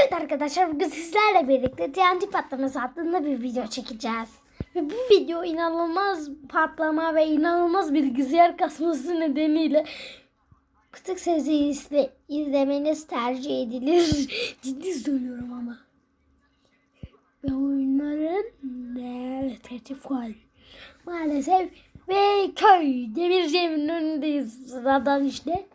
Evet arkadaşlar bugün sizlerle birlikte TNT patlaması hakkında bir video çekeceğiz. Ve bu video inanılmaz patlama ve inanılmaz bilgisayar kasması nedeniyle kısık sesi izle, izlemeniz tercih edilir. Ciddi söylüyorum ama. Ve oyunların evet var. Maalesef ve köy demirciğimin önündeyiz sıradan işte.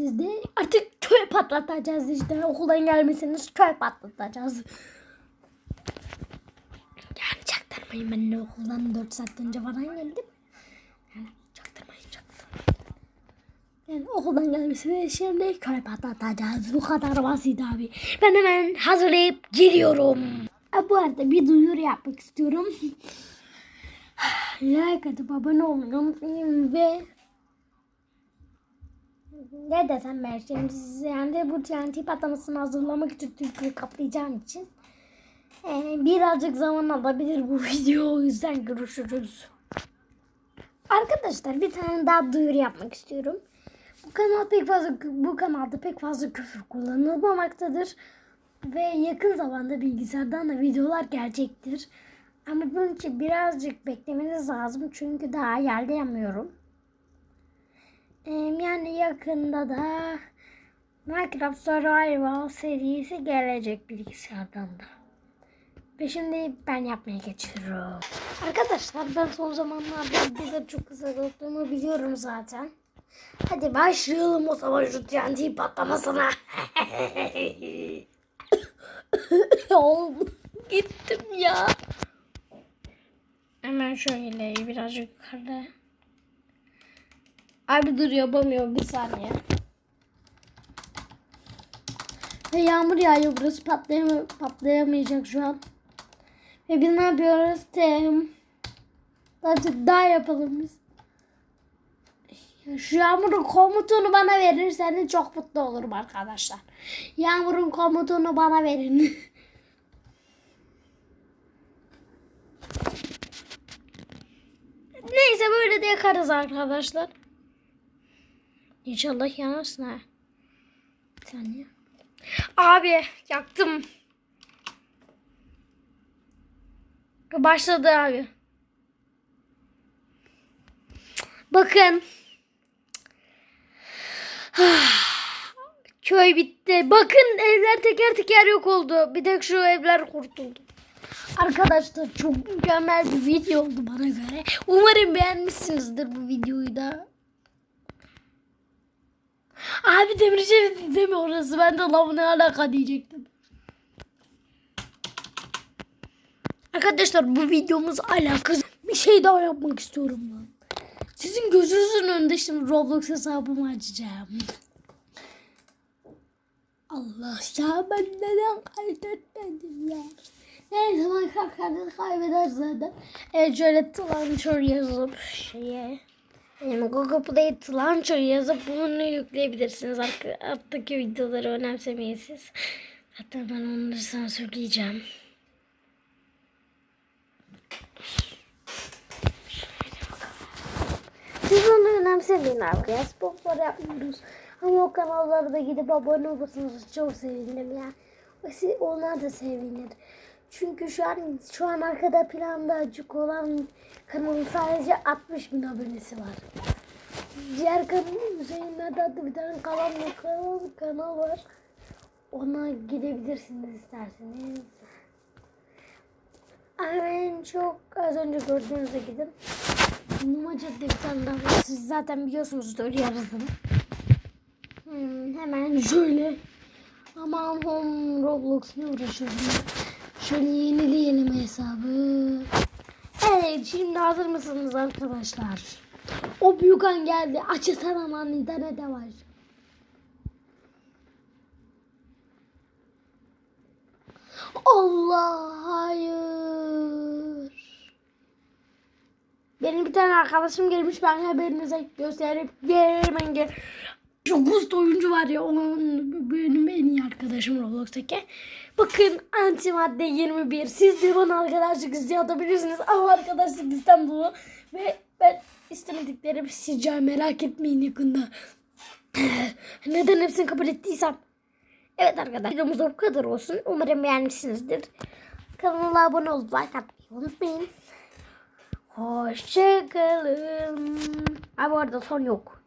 Biz de artık köy patlatacağız işte. Okuldan gelmesiniz köy patlatacağız. Yani çaktırmayın ben de okuldan 4 saat önce falan geldim. Yani çaktırmayın çaktırmayın. Yani okuldan gelmesini şimdi köy patlatacağız. Bu kadar basit abi. Ben hemen hazırlayıp geliyorum. Ha, bu arada bir duyuru yapmak istiyorum. like atıp abone olmayı unutmayın ve ne desem size yani bu TNT patlamasını hazırlamak için Türkiye'yi kaplayacağım için ee, birazcık zaman alabilir bu video o yüzden görüşürüz. Arkadaşlar bir tane daha duyuru yapmak istiyorum. Bu kanal pek fazla bu kanalda pek fazla küfür kullanılmamaktadır ve yakın zamanda bilgisayardan da videolar gelecektir. Ama bunun için birazcık beklemeniz lazım çünkü daha yerleyemiyorum. Yani yakında da Minecraft Survival serisi gelecek bilgisayardan da. Ve şimdi ben yapmaya geçiyorum. Arkadaşlar ben son zamanlarda bize çok olduğumu biliyorum zaten. Hadi başlayalım o zaman şu TNT patlamasına. Oğlum gittim ya. Hemen şöyle birazcık yukarıda. Abi dur yapamıyorum bir saniye. Ve yağmur yağıyor burası patlayam patlayamayacak şu an. Ve biz ne yapıyoruz? Tem. Artık daha yapalım biz. Şu yağmurun komutunu bana verirseniz çok mutlu olurum arkadaşlar. Yağmurun komutunu bana verin. Neyse böyle de yakarız arkadaşlar. İnşallah yanarsın ha. Bir saniye. Abi yaktım. Başladı abi. Bakın. Köy bitti. Bakın evler teker teker yok oldu. Bir tek şu evler kurtuldu. Arkadaşlar çok mükemmel bir video oldu bana göre. Umarım beğenmişsinizdir bu videoyu da. Abi demirci değil mi orası? Ben de lavı ne alaka diyecektim. Arkadaşlar bu videomuz alakası. Bir şey daha yapmak istiyorum ben. Sizin gözünüzün önünde şimdi Roblox hesabımı açacağım. Allah ya ben neden kaydetmedim ya. Neyse Minecraft kaybeder zaten. Evet şöyle Tlancher yazıp şeye yani Google Play Launcher yazıp bunu yükleyebilirsiniz. Alttaki videoları önemsemeyin. Hatta ben onları sansürleyeceğim. Siz onu önemsemeyin. Ya sponsor yapmıyoruz. Ama o kanallara da gidip abone olursanız çok sevinirim ya. Onlar da sevinir. Çünkü şu an şu an arkada planda açık olan kanalın sadece 60 bin abonesi var. Diğer kanalın Hüseyin Mert adlı bir tane kanal, kanal, kanal var. Ona gidebilirsiniz isterseniz. Hemen çok az önce gördüğünüzde gidin. Numaca'da bir tane daha var. Siz zaten biliyorsunuzdur yarısını. Hmm, hemen şöyle. Aman home Roblox ne uğraşıyorum. Şöyle yenileyelim hesabı. Evet şimdi hazır mısınız arkadaşlar? O büyük an geldi. Açısana lan internete var. Allah hayır. Benim bir tane arkadaşım gelmiş ben haberinize gösterip hemen gel. Şu boost oyuncu var ya onun benim en iyi arkadaşım Roblox'taki. Bakın antimadde 21. Siz de bana arkadaşlık isteği atabilirsiniz. Ama arkadaşlık İstanbul'u ve ben istemediklerimi sizce merak etmeyin yakında. Neden hepsini kabul ettiysem. Evet arkadaşlar videomuz bu kadar olsun. Umarım beğenmişsinizdir. Kanala abone olup like atmayı unutmayın. Hoşçakalın. Ha bu arada son yok.